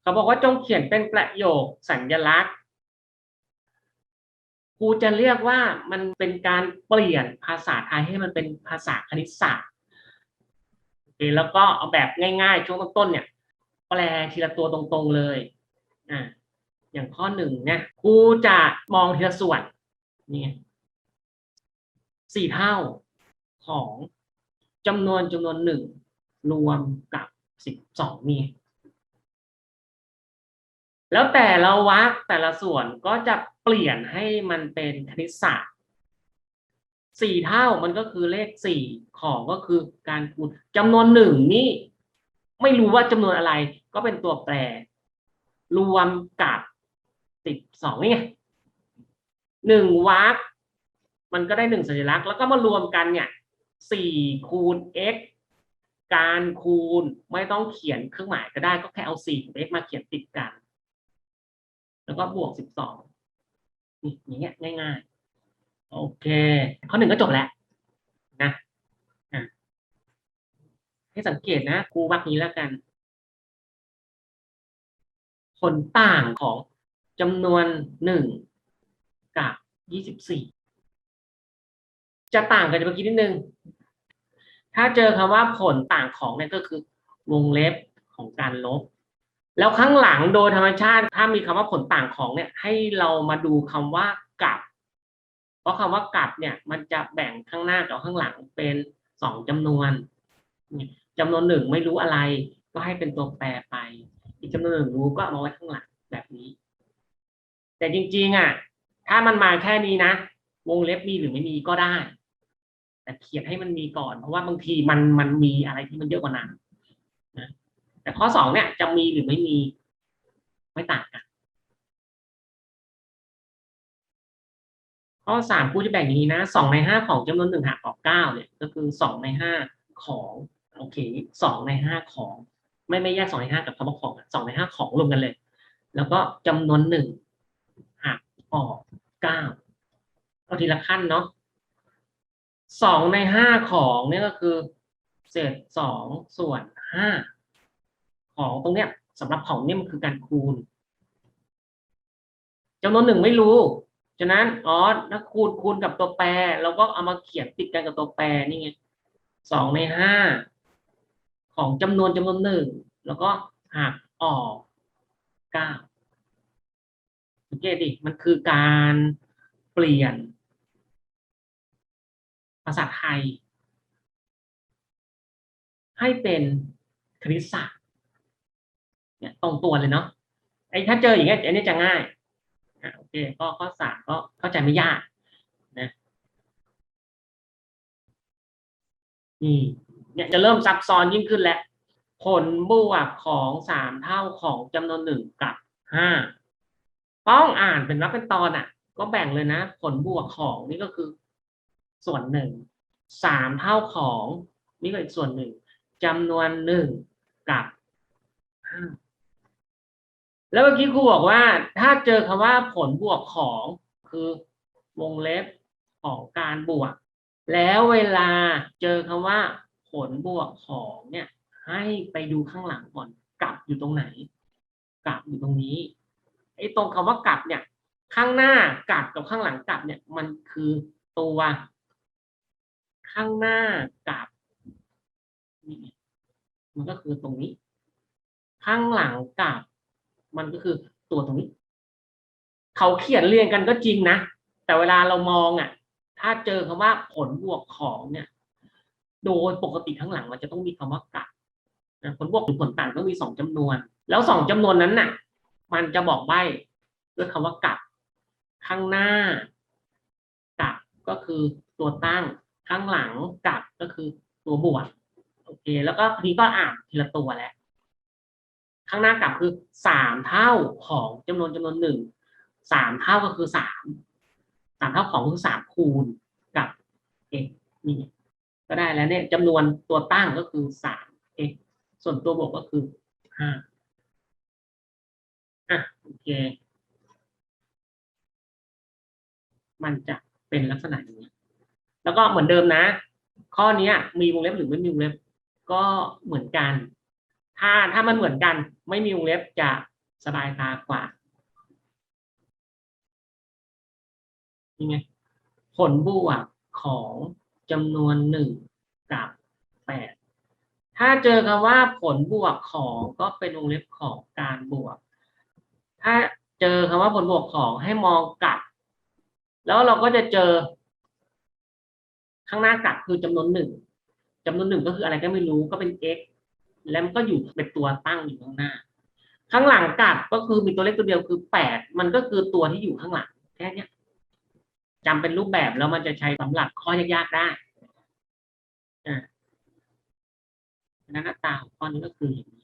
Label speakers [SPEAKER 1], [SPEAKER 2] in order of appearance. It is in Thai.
[SPEAKER 1] เขาบอกว่าจงเขียนเป็นประโยคสัญลักษณ์ครูจะเรียกว่ามันเป็นการเปลี่ยนภาษาไทยให้มันเป็นภาษาคณิตศาสตร์โอเคแล้วก็เอาแบบง่ายๆ ช่วงต้นๆเนี่ย แปลทีละตัวตรงๆเลยอ่าอย่างข้อหนึ่งเนี่ยครูจะมองทีละส่วนนี่สี่เท่าของจำนวนจำนวนหนึ่งรวมกับสิบสองนี่ แล้วแต่ละวรรคแต่ละส่วนก็จะเปลี่ยนให้มันเป็นคณิตศาสตร์สี่เท่ามันก็คือเลขสี่ของก็คือการคูณจำนวนหนึ่งนี่ไม่รู้ว่าจำนวนอะไรก็เป็นตัวแปร รวมกับสิบสองนี่ไงหนึ่งวรรคมันก็ได้หนึ่งสัญลักษณ์ แล้วก็มารวมกันเนี่ยสี่คูณ x การคูณไม่ต้องเขียนเครื่องหมายก็ได้ก็แค่เอาสี่กับ x มาเขียนติดกัน แล้วก็บวกสิบสองนี่อย่างเงี้ยง่ายๆ โอเค ข้อหนึ่งก็จบแล้วนะอะให้สังเกตนะครูวักนี้แล้วกัน ผลต่างของจำนวนหนึ่งกับยี่สิบสี่จะต่างกันจากเมื่อกี้นิดนึง ถ้าเจอคำว่าผลต่างของเนี่ยก็คือวงเล็บของการลบ แล้วข้างหลังโดยธรรมชาติถ้ามีคำว่าผลต่างของเนี่ย ให้เรามาดูคำว่ากับ เพราะคำว่ากับเนี่ย มันจะแบ่งข้างหน้ากับข้างหลังเป็นสองจำนวนจำนวนหนึ่งไม่รู้อะไร ก็ให้เป็นตัวแปรไป อีกจำนวนหนึ่งรู้ก็เอามาไว้ข้างหลังแบบนี้ แต่จริงๆอะถ้ามันมาแค่นี้นะวงเล็บมีหรือไม่มีก็ได้ แต่เขียนให้มันมีก่อน เพราะว่าบางทีมันมันมีอะไรที่มันเยอะกว่านั้น แต่ข้อสองเนี่ยจะมีหรือไม่มีไม่ต่างกัน ข้อสามกูจะแบ่งอย่างนี้นะสองในห้าของจำนวนหนึ่งหักออกเก้าเนี่ยก็คือสองในห้าของโอเคสองในห้าของ ไม่ไม่แยกสองในห้ากับคำว่าของสองในห้าของรวมกันเลย แล้วก็จำนวนหนึ่งหักออกเก้าเอาทีละขั้นเนาะสองในห้าของเนี่ยก็คือเศษสองส่วนห้า ของตรงเนี้ยสำหรับของเนี่ยมันคือการคูณจำนวนหนึ่งไม่รู้ ฉะนั้นอ๋อถ้าคูณคูณกับตัวแปรเราก็เอามาเขียนติดกันกับตัวแปรนี่ไงสองในห้าของจำนวนจำนวนหนึ่งแล้วก็หักออกเก้าสังเกตดิมันคือการเปลี่ยน ภาษาไทย ให้เป็นคณิตศาสตร์ เนี่ยตรงตัวเลยเนาะไอ้ถ้าเจออย่างเงี้ยอันนี้จะง่ายอะโอเคก็ข้อสามก็เข้าใจไม่ยากนะนี่เนี่ยจะเริ่มซับซ้อนยิ่งขึ้นแล้วผลบวกของสามเท่าของจำนวนหนึ่งกับห้าต้องอ่านเป็นรับเป็นตอนอะ ก็แบ่งเลยนะ ผลบวกของนี่ก็คือ ส่วนหนึ่งสามเท่าของนี่ก็อีกส่วนหนึ่งจำนวนหนึ่งกับห้า แล้วเมื่อกี้ครูบอกว่า ถ้าเจอคำว่าผลบวกของคือวงเล็บของการบวก แล้วเวลาเจอคำว่า ผลบวกของเนี่ย ให้ไปดูข้างหลังก่อนกลับอยู่ตรงไหน กลับอยู่ตรงนี้ไอ้ตรงคำว่ากลับเนี่ย ข้างหน้ากลับกับข้างหลังกลับเนี่ย มันคือตัวข้างหน้ากลับนี่มันก็คือตรงนี้ ข้างหลังกลับ มันก็คือตัวตรงนี้ เขาเขียนเรียงกันก็จริงนะ แต่เวลาเรามองอะ ถ้าเจอคำว่าผลบวกของเนี่ย โดยปกติข้างหลังมันจะต้องมีคำว่ากับนะผลบวกหรือผลต่างต้องมีสองจำนวน แล้วสองจำนวนนั้นน่ะ มันจะบอกใบ้ด้วยคำว่ากับข้างหน้ากับก็คือตัวตั้งข้างหลังกับก็คือตัวบวกโอเค แล้วก็ทีนี้ก็อ่านทีละตัวแล้ว ข้างหน้ากลับคือสามเท่าของจำนวนจำนวนหนึ่งสามเท่าก็คือสามสามเท่าของคือสามคูณกับ x นี่ก็ได้แล้วเนี่ยจำนวนตัวตั้งก็คือสาม x ส่วนตัวบวกก็คือห้าอะโอเค มันจะเป็นลักษณะอย่างนี้ แล้วก็เหมือนเดิมนะ ข้อนี้มีวงเล็บหรือไม่มีวงเล็บก็เหมือนกัน ถ้าถ้ามันเหมือนกัน ไม่มีวงเล็บจะสบายตากว่านี่ไงผลบวกของจำนวนหนึ่งกับแปดถ้าเจอคำว่าผลบวกของก็เป็นวงเล็บของการบวก ถ้าเจอคำว่าผลบวกของให้มองกลับ แล้วเราก็จะเจอ ข้างหน้ากลับคือจำนวนหนึ่งจำนวนหนึ่งก็คืออะไรก็ไม่รู้ก็เป็น x แล้วมันก็อยู่เป็นตัวตั้งอยู่ข้างหน้า ข้างหลังกลับก็คือมีตัวเลขตัวเดียวคือแปดมันก็คือตัวที่อยู่ข้างหลังแค่นี้จำเป็นรูปแบบแล้วมันจะใช้สำหรับข้อยากๆได้อ่านั้นหน้าตาของข้อนี้ก็คืออย่างนี้